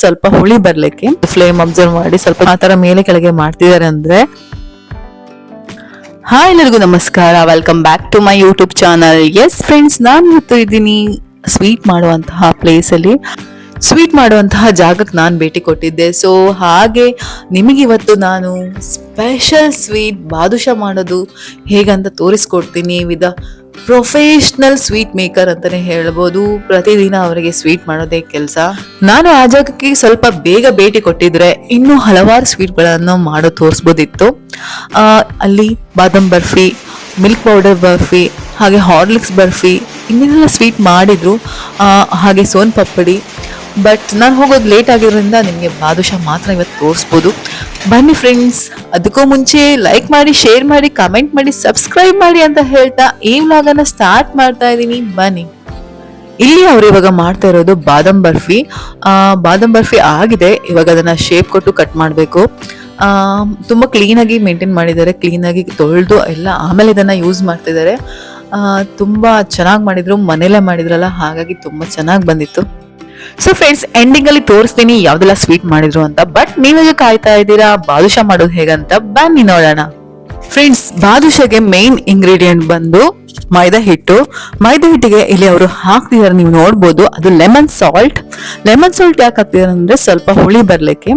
ಸ್ವಲ್ಪ ಹುಳಿ ಬರ್ಲಿಕ್ಕೆ ಫ್ಲೇಮ್ ಅಬ್ಸರ್ವ್ ಮಾಡಿ ಸ್ವಲ್ಪ ಆ ತರ ಮೇಲೆ ಕೆಳಗೆ ಮಾಡ್ತಿದ್ದಾರೆ ಅಂದ್ರೆ. ಹಾಯ್ ಎಲ್ಲರಿಗೂ ನಮಸ್ಕಾರ. Welcome back to my YouTube channel yes friends ನಾನು ಇವತ್ತು ಇದ್ದೀನಿ ಸ್ವೀಟ್ ಮಾಡುವಂತಹ ಪ್ಲೇಸ್ ಅಲ್ಲಿ. ಸ್ವೀಟ್ ಮಾಡುವಂತಹ ಜಾಗಕ್ಕೆ ನಾನು ಭೇಟಿ ಕೊಟ್ಟಿದ್ದೆ. ಸೊ ಹಾಗೆ ನಿಮಗಿವತ್ತು ನಾನು ಸ್ಪೆಷಲ್ ಸ್ವೀಟ್ ಬಾದುಷಾ ಮಾಡೋದು ಹೇಗಂತ ತೋರಿಸ್ಕೊಡ್ತೀನಿ. ವಿದ ಪ್ರೊಫೆಷನಲ್ ಸ್ವೀಟ್ ಮೇಕರ್ ಅಂತಾನೆ ಹೇಳ್ಬೋದು. ಪ್ರತಿದಿನ ಅವರಿಗೆ ಸ್ವೀಟ್ ಮಾಡೋದೇ ಕೆಲಸ. ನಾನು ಆ ಜಾಗಕ್ಕೆ ಸ್ವಲ್ಪ ಬೇಗ ಭೇಟಿ ಕೊಟ್ಟಿದ್ರೆ ಇನ್ನೂ ಹಲವಾರು ಸ್ವೀಟ್ಗಳನ್ನು ಮಾಡೋ ತೋರಿಸ್ಬೋದಿತ್ತು. ಅಲ್ಲಿ ಬಾದಾಮ್ ಬರ್ಫಿ ಮಿಲ್ಕ್ ಪೌಡರ್ ಬರ್ಫಿ, ಹಾಗೆ ಹಾರ್ಲಿಕ್ಸ್ ಬರ್ಫಿ, ಇನ್ನೆಲ್ಲ ಸ್ವೀಟ್ ಮಾಡಿದ್ರು. ಹಾಗೆ ಸೋನ್ ಪಪ್ಪಡಿ. ಬಟ್ ನಾನು ಹೋಗೋದು ಲೇಟ್ ಆಗಿರೋದ್ರಿಂದ ನಿಮಗೆ ಬಾದುಷಾ ಮಾತ್ರ ಇವತ್ತು ತೋರಿಸ್ಬೋದು. ಬನ್ನಿ ಫ್ರೆಂಡ್ಸ್ ಅದಕ್ಕೂ ಮುಂಚೆ ಲೈಕ್ ಮಾಡಿ ಶೇರ್ ಮಾಡಿ ಕಮೆಂಟ್ ಮಾಡಿ ಸಬ್ಸ್ಕ್ರೈಬ್ ಮಾಡಿ ಅಂತ ಹೇಳ್ತಾ ಈ ವ್ಲಾಗನ್ನ ಸ್ಟಾರ್ಟ್ ಮಾಡ್ತಾ ಇದ್ದೀನಿ. ಬನ್ನಿ. ಇಲ್ಲಿ ಅವರು ಇವಾಗ ಮಾಡ್ತಾ ಇರೋದು ಬಾದಾಮ್ ಬರ್ಫಿ. ಬಾದಾಮ್ ಬರ್ಫಿ ಆಗಿದೆ. ಇವಾಗ ಅದನ್ನ ಶೇಪ್ ಕೊಟ್ಟು ಕಟ್ ಮಾಡಬೇಕು. ತುಂಬ ಕ್ಲೀನಾಗಿ ಮೇಂಟೈನ್ ಮಾಡಿದ್ದಾರೆ. ಕ್ಲೀನಾಗಿ ತೊಳೆದು ಎಲ್ಲ ಆಮೇಲೆ ಇದನ್ನ ಯೂಸ್ ಮಾಡ್ತಿದ್ದಾರೆ. ತುಂಬಾ ಚೆನ್ನಾಗಿ ಮಾಡಿದ್ರು. ಮನೇಲೆ ಮಾಡಿದ್ರಲ್ಲ, ಹಾಗಾಗಿ ತುಂಬಾ ಚೆನ್ನಾಗಿ ಬಂದಿತ್ತು. ಸೊ ಫ್ರೆಂಡ್ಸ್ ಎಂಡಿಂಗ್ ಅಲ್ಲಿ ತೋರಿಸ್ತೀನಿ ಯಾವ್ದೆಲ್ಲ ಸ್ವೀಟ್ ಮಾಡಿದ್ರು ಅಂತ. ಬಟ್ ನೀವಾಗ ಕಾಯ್ತಾ ಇದ್ದೀರಾ? ಬಾದುಷಾ ಮಾಡೋದು ಹೇಗಂತ ಬನ್ನಿ ನೋಡೋಣ. ಫ್ರೆಂಡ್ಸ್ ಬಾದುಷಾಗೆ ಮೇನ್ ಇಂಗ್ರೀಡಿಯೆಂಟ್ ಬಂದು ಮೈದಾ ಹಿಟ್ಟು. ಮೈದಾ ಹಿಟ್ಟಿಗೆ ಇಲ್ಲಿ ಅವರು ಹಾಕ್ತಿದಾರೆ, ನೀವು ನೋಡ್ಬೋದು. ಅದು ಲೆಮನ್ ಸಾಲ್ಟ್ ಲೆಮನ್ ಸಾಲ್ಟ್ ಯಾಕೆ ಹಾಕ್ತಿದಾರೆ ಅಂದ್ರೆ ಸ್ವಲ್ಪ ಹುಳಿ ಬರ್ಲಿಕ್ಕೆ.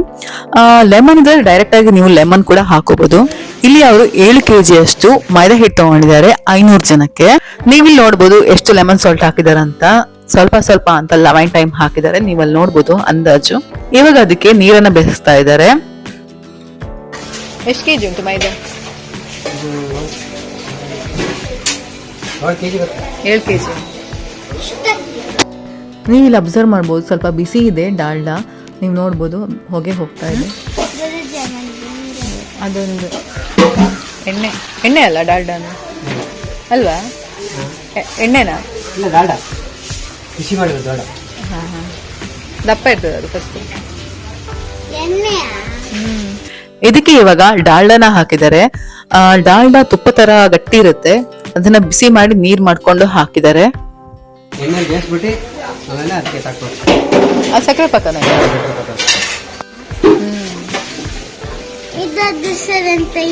ಲೆಮನ್ ಇದ್ರೆ ಡೈರೆಕ್ಟ್ ಆಗಿ ನೀವು ಲೆಮನ್ ಕೂಡ ಹಾಕೋಬಹುದು ಇಲ್ಲಿ ಅವರು ಏಳು ಕೆಜಿ ಅಷ್ಟು ಮೈದಾ ಹಿಟ್ಟು ತಗೊಂಡಿದ್ದಾರೆ, ಐನೂರು ಜನಕ್ಕೆ. ನೀವಿಲ್ಲಿ ನೋಡ್ಬೋದು ಎಷ್ಟು ಲೆಮನ್ ಸಾಲ್ಟ್ ಹಾಕಿದಾರಂತ. ಸ್ವಲ್ಪ ಸ್ವಲ್ಪ ಅಂತ ಲೆವೆನ್ ಟೈಮ್ ಹಾಕಿದ್ದಾರೆ. ನೀವಲ್ಲಿ ನೋಡ್ಬೋದು ಅಂದಾಜು. ಇವಾಗ ಅದಕ್ಕೆ ನೀರನ್ನ ಬೆಸ್ತಾ ಇದ್ದಾರೆ. ಎಷ್ಟು ಕೆಜಿ ಉಂಟು ಮೈದಾ? ಏಳು ಕೆ ಜಿ ಕೆ ನೀವು ಇಲ್ಲಿ ಅಬ್ಸರ್ವ್ ಮಾಡ್ಬೋದು ಸ್ವಲ್ಪ ಬಿಸಿ ಇದೆ ಡಾಲ್ಡಾ. ನೀವು ನೋಡ್ಬೋದು ಹೊಗೆ ಹೋಗ್ತಾ ಇದೆ. ಅದೊಂದು ಎಣ್ಣೆ ಎಣ್ಣೆ ಅಲ್ಲ ಡಾಲ್ಡಾನು? ಅಲ್ವಾ? ಎಣ್ಣೆನಾ? ಡಾಲ್ಡಾ. ದಾಡ ಬಿಸಿ ಮಾಡಿರೋದು ಬೇಡ. ಹಾಂ ಹಾಂ. ದಪ್ಪ ಇರ್ತದೆ ಅದು ಫಸ್ಟ್ ಇದಕ್ಕೆ ಇವಾಗ ಡಾಲ್ಡನ ಹಾಕಿದ್ದಾರೆ. ಡಾಲ್ಡ ತುಪ್ಪ ತರ ಗಟ್ಟಿ ಇರುತ್ತೆ. ಅದನ್ನ ಬಿಸಿ ಮಾಡಿ ನೀರ್ ಮಾಡ್ಕೊಂಡು ಹಾಕಿದ್ದಾರೆ. ಎಣ್ಣೆ ಬೇಯಿಸ್ಬಿಟ್ಟು ಆಮೇಲೆ ಅದಕ್ಕೆ ತಕ್ಕೊಂಡು ಆ ಸಕ್ಕರೆ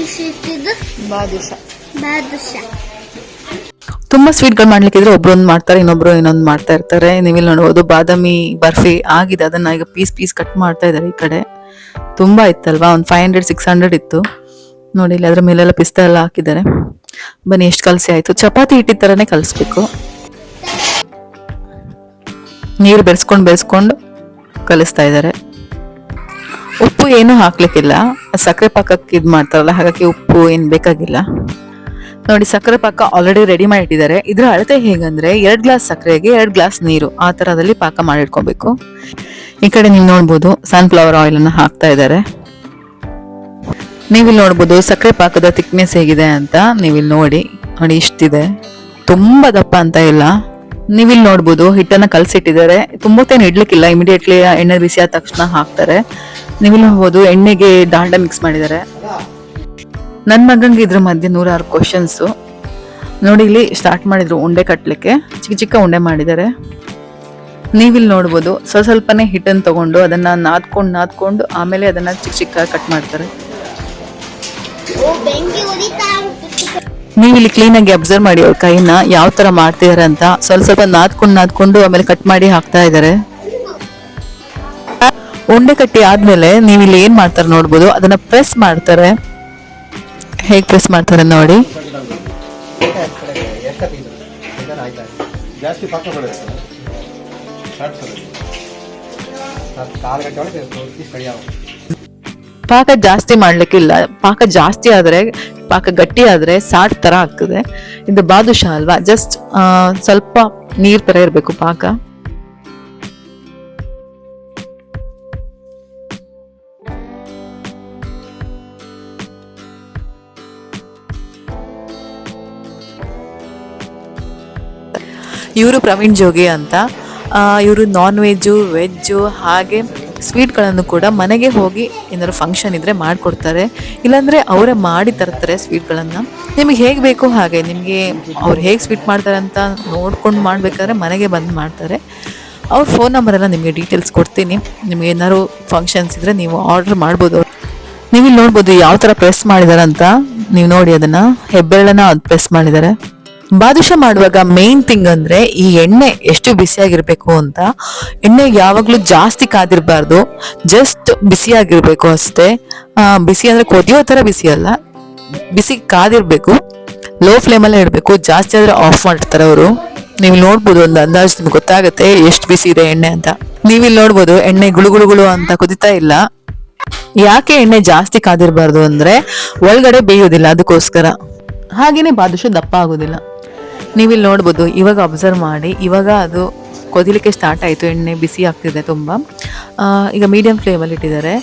ಇಷ್ಟಿದ್ದು ಬಾದುಷ. ಬಾದುಷ. ತುಂಬಾ ಸ್ವೀಟ್ಗಳು ಮಾಡ್ಲಿಕ್ಕಿದ್ರೆ ಒಬ್ರು ಒಂದ್ ಮಾಡ್ತಾರೆ, ಇನ್ನೊಬ್ರು ಇನ್ನೊಂದ್ ಮಾಡ್ತಾ ಇರ್ತಾರೆ. ನೀವಿಲ್ಲಿ ನೋಡ್ಬೋದು ಬಾದಾಮಿ ಬರ್ಫಿ ಆಗಿದೆ. ಅದನ್ನ ಈಗ ಪೀಸ್ ಪೀಸ್ ಕಟ್ ಮಾಡ್ತಾ ಇದ್ದಾರೆ ಈ ಕಡೆ. ತುಂಬಾ ಇತ್ತಲ್ವಾ? ಒಂದು ಫೈವ್ ಹಂಡ್ರೆಡ್ ಸಿಕ್ಸ್ ಹಂಡ್ರೆಡ್ ಇತ್ತು. ನೋಡಿ, ಇಲ್ಲಿ ಅದ್ರ ಮೇಲೆಲ್ಲ ಪಿಸ್ತಾ ಎಲ್ಲ ಹಾಕಿದ್ದಾರೆ. ಬನ್ನಿ, ಎಷ್ಟು ಕಲಸಿ ಆಯ್ತು. ಚಪಾತಿ ಹಿಟ್ಟಿದ ತರನೇ ಕಲಿಸ್ಬೇಕು. ನೀರು ಬೆರೆಸ್ಕೊಂಡು ಬೆರೆಸ್ಕೊಂಡು ಕಲಿಸ್ತಾ ಇದ್ದಾರೆ. ಉಪ್ಪು ಏನು ಹಾಕ್ಲಿಕ್ಕಿಲ್ಲ. ಸಕ್ಕರೆ ಪಾಕಕ್ಕೆ ಇದು ಮಾಡ್ತಾರಲ್ಲ ಹಾಗಾಗಿ ಉಪ್ಪು ಏನು ಬೇಕಾಗಿಲ್ಲ. ನೋಡಿ, ಸಕ್ಕರೆ ಪಾಕ ಆಲ್ರೆಡಿ ರೆಡಿ ಮಾಡಿ ಇಟ್ಟಿದ್ದಾರೆ ಇದ್ರ ಅಳತೆ ಹೇಗಂದ್ರೆ, ಎರಡ್ ಗ್ಲಾಸ್ ಸಕ್ಕರೆಗೆ ಎರಡ್ ಗ್ಲಾಸ್ ನೀರು ಆ ತರದಲ್ಲಿ ಪಾಕ ಮಾಡಿಟ್ಕೋಬೇಕು. ಈ ಕಡೆ ನೀವು ನೋಡ್ಬೋದು ಸನ್ಫ್ಲವರ್ ಆಯಿಲ್ ಅನ್ನ ಹಾಕ್ತಾ ಇದ್ದಾರೆ. ನೀವಿಲ್ಲಿ ನೋಡ್ಬೋದು, ಸಕ್ಕರೆ ಪಾಕದ ಥಿಕ್ನೆಸ್ ಹೇಗಿದೆ ಅಂತ ನೀವಿಲ್ಲಿ ನೋಡಿ. ನೋಡಿ, ಇಷ್ಟಿದೆ. ತುಂಬಾ ದಪ್ಪ ಅಂತ ಇಲ್ಲ. ನೀವಿಲ್ಲಿ ನೋಡ್ಬೋದು, ಹಿಟ್ಟನ್ನ ಕಲಸಿಟ್ಟಿದ್ದಾರೆ. ತುಂಬತ್ತೇನು ಇಡ್ಲಿಕ್ಕಿಲ್ಲ ಇಮಿಡಿಯೇಟ್ಲಿ ಎಣ್ಣೆ ಬಿಸಿ ಆದ ತಕ್ಷಣ ಹಾಕ್ತಾರೆ. ನೀವಿಲ್ಲಿ ನೋಡ್ಬೋದು, ಎಣ್ಣೆಗೆ ಡಾಲ್ಡಾ ಮಿಕ್ಸ್ ಮಾಡಿದ್ದಾರೆ. ನನ್ನ ಮಗಂಗೆ ಇದ್ರ ಮಧ್ಯೆ ನೂರಾರು ಕ್ವಶನ್ಸು ನೋಡಿ, ಇಲ್ಲಿ ಸ್ಟಾರ್ಟ್ ಮಾಡಿದ್ರು ಉಂಡೆ ಕಟ್ಟಲಿಕ್ಕೆ ಚಿಕ್ಕ ಚಿಕ್ಕ ಉಂಡೆ ಮಾಡಿದ್ದಾರೆ. ನೀವಿಲ್ಲಿ ನೋಡ್ಬೋದು, ಸ್ವಲ್ಪ ಸ್ವಲ್ಪನೇ ಹಿಟ್ಟನ್ನು ತಗೊಂಡು ಅದನ್ನು ನಾದ್ಕೊಂಡು ನಾದ್ಕೊಂಡು ಆಮೇಲೆ ಅದನ್ನು ಚಿಕ್ಕ ಚಿಕ್ಕ ಕಟ್ ಮಾಡ್ತಾರೆ. ಉಂಟು ನೀವಿಲ್ಲಿ ಕ್ಲೀನಾಗಿ ಅಬ್ಸರ್ವ್ ಮಾಡಿ ಅವ್ರ ಕೈನ ಯಾವ ಥರ ಮಾಡ್ತಿದ್ದಾರೆ ಅಂತ ಸ್ವಲ್ಪ ಸ್ವಲ್ಪ ನಾದ್ಕೊಂಡು ನಾದ್ಕೊಂಡು ಆಮೇಲೆ ಕಟ್ ಮಾಡಿ ಹಾಕ್ತಾ ಇದ್ದಾರೆ. ಉಂಡೆ ಕಟ್ಟಿ ಆದ್ಮೇಲೆ ನೀವಿಲ್ಲಿ ಏನು ಮಾಡ್ತಾರೆ ನೋಡ್ಬೋದು, ಅದನ್ನ ಪ್ರೆಸ್ ಮಾಡ್ತಾರೆ. ಹೇಗ್ ಪ್ರೆಸ್ ಮಾಡ್ತಾರೆ ನೋಡಿ. ಪಾಕ ಜಾಸ್ತಿ ಮಾಡ್ಲಿಕ್ಕಿಲ್ಲ ಪಾಕ ಜಾಸ್ತಿ ಆದ್ರೆ ಪಾಕ ಗಟ್ಟಿ ಆದ್ರೆ ಸಾಟ್ ತರ ಆಗ್ತದೆ. ಇದು ಬಾದುಷಾ ಅಲ್ವಾ? ಜಸ್ಟ್ ಸ್ವಲ್ಪ ನೀರ್ ತರ ಇರಬೇಕು ಪಾಕ. ಇವರು ಪ್ರವೀಣ್ ಜೋಗಿ ಅಂತ. ಇವರು ನಾನ್ ವೆಜ್ಜು ವೆಜ್ಜು ಹಾಗೆ ಸ್ವೀಟ್ಗಳನ್ನು ಕೂಡ ಮನೆಗೆ ಹೋಗಿ ಏನಾದ್ರು ಫಂಕ್ಷನ್ ಇದ್ದರೆ ಮಾಡಿಕೊಡ್ತಾರೆ. ಇಲ್ಲಾಂದರೆ ಅವರೇ ಮಾಡಿ ತರ್ತಾರೆ ಸ್ವೀಟ್ಗಳನ್ನು ನಿಮಗೆ ಹೇಗೆ ಬೇಕು ಹಾಗೆ, ನಿಮಗೆ ಅವ್ರು ಹೇಗೆ ಸ್ವೀಟ್ ಮಾಡ್ತಾರೆ ಅಂತ ನೋಡ್ಕೊಂಡು ಮಾಡಬೇಕಾದ್ರೆ ಮನೆಗೆ ಬಂದು ಮಾಡ್ತಾರೆ. ಅವ್ರ ಫೋನ್ ನಂಬರೆಲ್ಲ ನಿಮಗೆ ಡೀಟೇಲ್ಸ್ ಕೊಡ್ತೀನಿ. ನಿಮಗೆ ಏನಾದ್ರು ಫಂಕ್ಷನ್ಸ್ ಇದ್ದರೆ ನೀವು ಆರ್ಡ್ರ್ ಮಾಡ್ಬೋದು. ನೀವು ಇಲ್ಲಿ ನೋಡ್ಬೋದು ಯಾವ ಥರ ಪ್ರೆಸ್ ಮಾಡಿದ್ದಾರೆ ಅಂತ. ನೀವು ನೋಡಿ ಅದನ್ನು. ಹೆಬ್ಬೆರಳನ್ನ ಪ್ರೆಸ್ ಮಾಡಿದ್ದಾರೆ ಬಾದುಷ ಮಾಡುವಾಗ ಮೇನ್ ಥಿಂಗ್ ಅಂದ್ರೆ ಈ ಎಣ್ಣೆ ಎಷ್ಟು ಬಿಸಿಯಾಗಿರಬೇಕು ಅಂತ, ಎಣ್ಣೆ ಯಾವಾಗಲೂ ಜಾಸ್ತಿ ಕಾದಿರಬಾರ್ದು ಜಸ್ಟ್ ಬಿಸಿಯಾಗಿರಬೇಕು ಅಷ್ಟೇ. ಬಿಸಿ ಅಂದ್ರೆ ಕೊದಿಯೋ ತರ ಬಿಸಿ ಅಲ್ಲ ಬಿಸಿ ಕಾದಿರಬೇಕು ಲೋ ಫ್ಲೇಮಲ್ಲೇ ಇರಬೇಕು, ಜಾಸ್ತಿ ಆದ್ರೆ ಆಫ್ ಮಾಡ್ತಾರೆ ಅವರು. ನೀವು ನೋಡ್ಬೋದು ಒಂದು ಅಂದಾಜು ನಿಮ್ಗೆ ಗೊತ್ತಾಗುತ್ತೆ ಎಷ್ಟು ಬಿಸಿ ಇದೆ ಎಣ್ಣೆ ಅಂತ. ನೀವಿಲ್ಲಿ ನೋಡ್ಬೋದು ಎಣ್ಣೆ ಗುಳುಗುಳುಗಳು ಗುಳು ಗುಳು ಅಂತ ಕುದಿತಾ ಇಲ್ಲ. ಯಾಕೆ ಎಣ್ಣೆ ಜಾಸ್ತಿ ಕಾದಿರಬಾರ್ದು ಅಂದ್ರೆ ಒಳಗಡೆ ಬೇಯೋದಿಲ್ಲ ಅದಕ್ಕೋಸ್ಕರ. ಹಾಗೇನೆ ಬಾದುಷ ದಪ್ಪ ಆಗೋದಿಲ್ಲ. ನೀವಿಲ್ಲಿ ನೋಡ್ಬೋದು, ಇವಾಗ ಅಬ್ಸರ್ವ್ ಮಾಡಿ, ಇವಾಗ ಅದು ಕೊದಿಲಿಕ್ಕೆ ಸ್ಟಾರ್ಟ್ ಆಯಿತು, ಎಣ್ಣೆ ಬಿಸಿ ಆಗ್ತಿದೆ ತುಂಬ. ಈಗ ಮೀಡಿಯಂ ಫ್ಲೇಮಲ್ಲಿ ಇಟ್ಟಿದ್ದಾರೆ.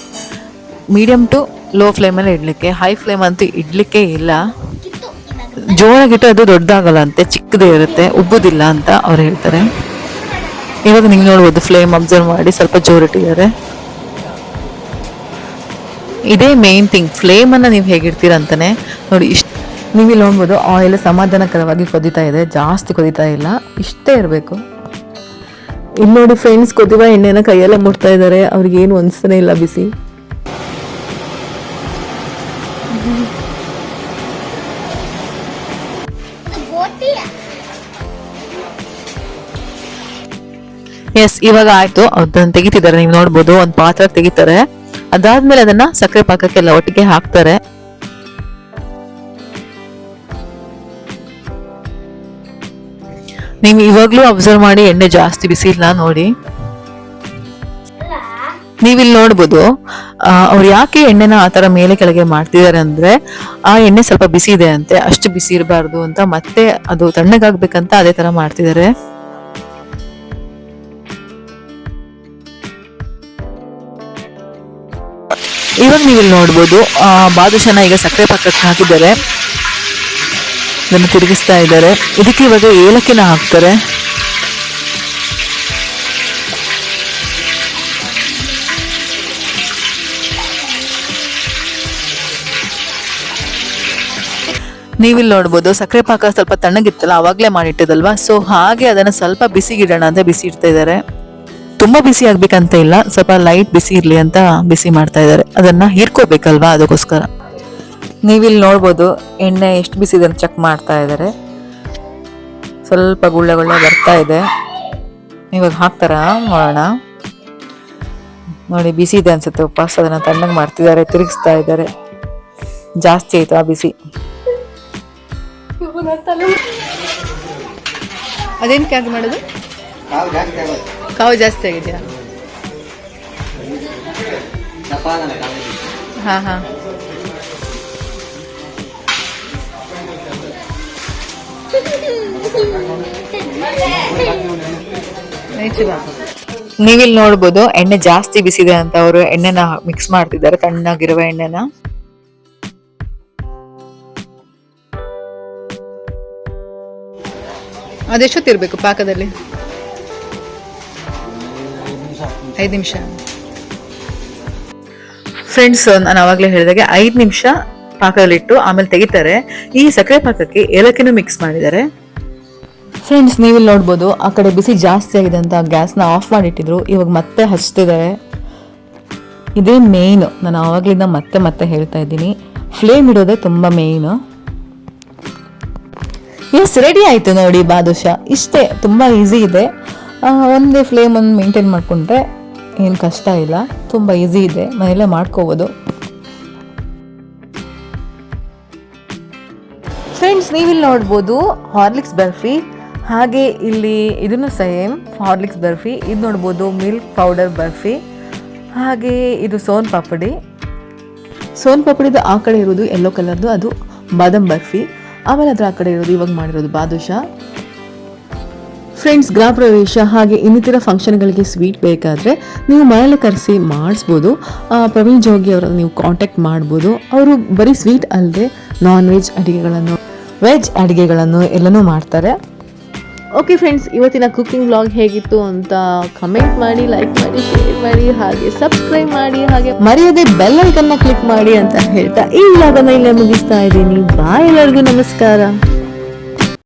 ಮೀಡಿಯಂ ಟು ಲೋ ಫ್ಲೇಮಲ್ಲಿ ಇಡಲಿಕ್ಕೆ ಹೈ ಫ್ಲೇಮ್ ಅಂತೂ ಇಡಲಿಕ್ಕೆ ಇಲ್ಲ. ಜೋರಾಗಿಟ್ಟು ಅದು ದೊಡ್ಡದಾಗಲ್ಲ ಅಂತೆ ಚಿಕ್ಕದೇ ಇರುತ್ತೆ, ಉಬ್ಬುದಿಲ್ಲ ಅಂತ ಅವ್ರು ಹೇಳ್ತಾರೆ. ಇವಾಗ ನೀವು ನೋಡ್ಬೋದು ಫ್ಲೇಮ್ ಅಬ್ಸರ್ವ್ ಮಾಡಿ ಸ್ವಲ್ಪ ಜೋರಿಟ್ಟಿದ್ದಾರೆ ಇದೇ ಮೇನ್ ಥಿಂಗ್ ಫ್ಲೇಮನ್ನು ನೀವು ಹೇಗಿರ್ತೀರ ಅಂತಲೇ ನೋಡಿ, ಇಷ್ಟ ನೀವು ಇಲ್ಲಿ ನೋಡ್ಬೋದು ಆಯಿಲ್ ಸಮಾಧಾನಕರವಾಗಿ ಕೊದಿತಾ ಇದೆ, ಜಾಸ್ತಿ ಕೊದಿತಾ ಇಲ್ಲ, ಇಷ್ಟೇ ಇರಬೇಕು. ಇಲ್ಲಿ ನೋಡಿ ಫ್ರೆಂಡ್ಸ್ ಕೊದಿವ ಎಣ್ಣೆನ ಕೈಯೆಲ್ಲ ಮುಟ್ತಾ ಇದ್ದಾರೆ ಅವ್ರಿಗೆ ಏನು ಅನ್ಸ್ತಾನೆ ಇಲ್ಲ ಬಿಸಿ. ಎಸ್ ಇವಾಗ ಆಯ್ತು ಅದನ್ನ ತೆಗಿತಿದ್ದಾರೆ, ನೀವು ನೋಡ್ಬೋದು, ಒಂದು ಪಾತ್ರ ತೆಗಿತಾರೆ. ಅದಾದ್ಮೇಲೆ ಅದನ್ನ ಸಕ್ಕರೆ ಪಾಕಕ್ಕೆಲ್ಲ ಒಟ್ಟಿಗೆ ಹಾಕ್ತಾರೆ. ನೀವು ಇವಾಗಲೂ ಅಬ್ಸರ್ವ್ ಮಾಡಿ ಎಣ್ಣೆ ಜಾಸ್ತಿ ಬಿಸಿ ಇಲ್ಲ ನೋಡಿ ನೀವಿಲ್ಲಿ ನೋಡ್ಬೋದು ಅವ್ರು ಯಾಕೆ ಎಣ್ಣೆನ ಆ ಥರ ಮೇಲೆ ಕೆಳಗೆ ಮಾಡ್ತಿದ್ದಾರೆ ಅಂದ್ರೆ ಆ ಎಣ್ಣೆ ಸ್ವಲ್ಪ ಬಿಸಿ ಇದೆ ಅಂತೆ ಅಷ್ಟು ಬಿಸಿ ಇರಬಾರ್ದು ಅಂತ ಮತ್ತೆ ಅದು ತಣ್ಣಗಾಗಬೇಕಂತ ಅದೇ ತರ ಮಾಡ್ತಿದ್ದಾರೆ. ಇವಾಗ ನೀವಿಲ್ಲಿ ನೋಡ್ಬೋದು ಆ, ಬಾದುಷನ ಈಗ ಸಕ್ಕರೆ ಪಕ್ಕಕ್ಕೆ ಹಾಕಿದ್ದಾರೆ. ಇದನ್ನು ತಿರುಗಿಸ್ತಾ ಇದ್ದಾರೆ. ಇದಕ್ಕೆ ಇವಾಗ ಏಲಕ್ಕಿನ ಹಾಕ್ತಾರೆ. ನೀವಿಲ್ಲಿ ನೋಡ್ಬೋದು, ಸಕ್ಕರೆ ಪಾಕ ಸ್ವಲ್ಪ ತಣ್ಣಗಿತ್ತಲ್ಲ, ಅವಾಗಲೇ ಮಾಡಿಟ್ಟಿದಲ್ವಾ ಸೊ ಹಾಗೆ ಅದನ್ನು ಸ್ವಲ್ಪ ಬಿಸಿಗಿಡೋಣ ಅಂತ ಬಿಸಿ ಇಡ್ತಾ ಇದ್ದಾರೆ. ತುಂಬ ಬಿಸಿ ಆಗ್ಬೇಕಂತ ಇಲ್ಲ, ಸ್ವಲ್ಪ ಲೈಟ್ ಬಿಸಿ ಇರಲಿ ಅಂತ ಬಿಸಿ ಮಾಡ್ತಾ ಇದ್ದಾರೆ. ಅದನ್ನು ಹೀರ್ಕೋಬೇಕಲ್ವಾ ಅದಕ್ಕೋಸ್ಕರ? ನೀವಿಲ್ಲಿ ನೋಡ್ಬೋದು ಎಣ್ಣೆ ಎಷ್ಟು ಬಿಸಿದೆ ಅಂತ ಚೆಕ್ ಮಾಡ್ತಾ ಇದ್ದಾರೆ ಸ್ವಲ್ಪ ಗುಳ್ಳೆ ಗುಳ್ಳೆ ಬರ್ತಾ ಇದೆ. ಇವಾಗ ಹಾಕ್ತಾರಾ? ನೋಡೋಣ. ನೋಡಿ ಬಿಸಿ ಇದೆ ಅನ್ಸುತ್ತೆ ಉಪವಾಸ ಅದನ್ನು ತಣ್ಣಗೆ ಮಾಡ್ತಿದ್ದಾರೆ ತಿರುಗಿಸ್ತಾ ಇದ್ದಾರೆ. ಜಾಸ್ತಿ ಆಯ್ತು ಆ ಬಿಸಿ. ಅದೇನಕ್ಕೆ ಆಗಿ ಮಾಡೋದು? ಕಾವು ಜಾಸ್ತಿ ಆಗುತ್ತೆ ಕಾವು ಜಾಸ್ತಿ ಆಗಿದೆಯಾ ಹಾ ಹಾ. ನೀವಿಲ್ಲಿ ನೋಡ್ಬೋದು ಎಣ್ಣೆ ಜಾಸ್ತಿ ಬಿಸಿದೆ ಅಂತ ಅವರು ಎಣ್ಣೆನ ಮಿಕ್ಸ್ ಮಾಡ್ತಿದ್ದಾರೆ ತಣ್ಣಗಿರುವ ಎಣ್ಣೆನ. ಅದೆಷ್ಟೊತ್ತಿರ್ಬೇಕು ಪಾಕದಲ್ಲಿ? ಐದು ನಿಮಿಷ. ಫ್ರೆಂಡ್ಸ್ ನಾನು ಆವಾಗಲೇ ಹೇಳಿದಾಗೆ ಐದು ನಿಮಿಷ ಪಾಕದಲ್ಲಿಟ್ಟು ಆಮೇಲೆ ತೆಗಿತಾರೆ. ಈ ಸಕ್ಕರೆ ಪಾಕಕ್ಕೆ ಏಲಕ್ಕಿನೂ ಮಿಕ್ಸ್ ಮಾಡಿದ್ದಾರೆ. ಫ್ರೆಂಡ್ಸ್ ನೀವಿಲ್ಲಿ ನೋಡ್ಬೋದು, ಆ ಕಡೆ ಬಿಸಿ ಜಾಸ್ತಿ ಆಗಿದೆ ಅಂತ ಗ್ಯಾಸ್ನ ಆಫ್ ಮಾಡಿಟ್ಟಿದ್ರು. ಇವಾಗ ಮತ್ತೆ ಹಚ್ತಿದ್ದಾರೆ ಇದೇ ಮೇಯ್ನ್ ನಾನು ಆವಾಗಲಿಂದ ಮತ್ತೆ ಮತ್ತೆ ಹೇಳ್ತಾ ಇದ್ದೀನಿ. ಫ್ಲೇಮ್ ಇಡೋದೇ ತುಂಬ ಮೇಯ್ನು ಎಸ್ ರೆಡಿ ಆಯಿತು ನೋಡಿ ಬಾದುಷ. ಇಷ್ಟೇ, ತುಂಬ ಈಸಿ ಇದೆ. ಒಂದೇ ಒಂದೇ ಫ್ಲೇಮನ್ನು ಮೇಂಟೈನ್ ಮಾಡಿಕೊಂಡ್ರೆ ಏನು ಕಷ್ಟ ಇಲ್ಲ. ತುಂಬ ಈಸಿ ಇದೆ. ಮನೆಯಲ್ಲೇ ಮಾಡ್ಕೋಬೋದು. ಫ್ರೆಂಡ್ಸ್ ನೀವಿಲ್ಲಿ ನೋಡ್ಬೋದು ಹಾರ್ಲಿಕ್ಸ್ ಬರ್ಫಿ ಹಾಗೆ ಇಲ್ಲಿ ಇದನ್ನು ಸೇಮ್ ಹಾರ್ಲಿಕ್ಸ್ ಬರ್ಫಿ, ಇದು ನೋಡ್ಬೋದು ಮಿಲ್ಕ್ ಪೌಡರ್ ಬರ್ಫಿ. ಹಾಗೆ ಇದು ಸೋನ್ ಪಾಪಡಿ. ಸೋನ್ ಪಾಪಡಿದು ಆ ಕಡೆ ಇರೋದು ಯೆಲ್ಲೋ ಕಲರ್ದು ಅದು ಬಾದಾಮ್ ಬರ್ಫಿ. ಆಮೇಲೆ ಅದರ ಆ ಕಡೆ ಇರೋದು ಇವಾಗ ಮಾಡಿರೋದು ಬಾದುಷಾ. ಫ್ರೆಂಡ್ಸ್ ಗೃಹ ಪ್ರವೇಶ ಹಾಗೆ ಇನ್ನಿತರ ಫಂಕ್ಷನ್ಗಳಿಗೆ ಸ್ವೀಟ್ ಬೇಕಾದರೆ ನೀವು ಮನೆಯಲ್ಲೇ ಕರೆಸಿ ಮಾಡಿಸ್ಬೋದು. ಪ್ರವೀಣ್ ಜೋಗಿ ಅವರನ್ನು ನೀವು ಕಾಂಟ್ಯಾಕ್ಟ್ ಮಾಡ್ಬೋದು. ಅವರು ಬರೀ ಸ್ವೀಟ್ ಅಲ್ಲದೆ ನಾನ್ ವೆಜ್ ಅಡುಗೆಗಳನ್ನು ವೆಜ್ ಅಡುಗೆಗಳನ್ನು ಎಲ್ಲನೂ ಮಾಡ್ತಾರೆ. ಓಕೆ ಫ್ರೆಂಡ್ಸ್ ಇವತ್ತಿನ ಕುಕ್ಕಿಂಗ್ ಬ್ಲಾಗ್ ಹೇಗಿತ್ತು ಅಂತ ಕಮೆಂಟ್ ಮಾಡಿ ಲೈಕ್ ಮಾಡಿ ಶೇರ್ ಮಾಡಿ, ಹಾಗೆ ಸಬ್ಸ್ಕ್ರೈಬ್ ಮಾಡಿ, ಹಾಗೆ ಮರೆಯದೆ ಬೆಲ್ ಐಕನ್ನ ಕ್ಲಿಕ್ ಮಾಡಿ ಅಂತ ಹೇಳ್ತಾ ಈ ಬ್ಲಾಗನ್ನು ಇಲ್ಲೇ ಮುಗಿಸ್ತಾ ಇದ್ದೀನಿ. ಬಾಯ್ ಎಲ್ಲರಿಗೂ, ನಮಸ್ಕಾರ.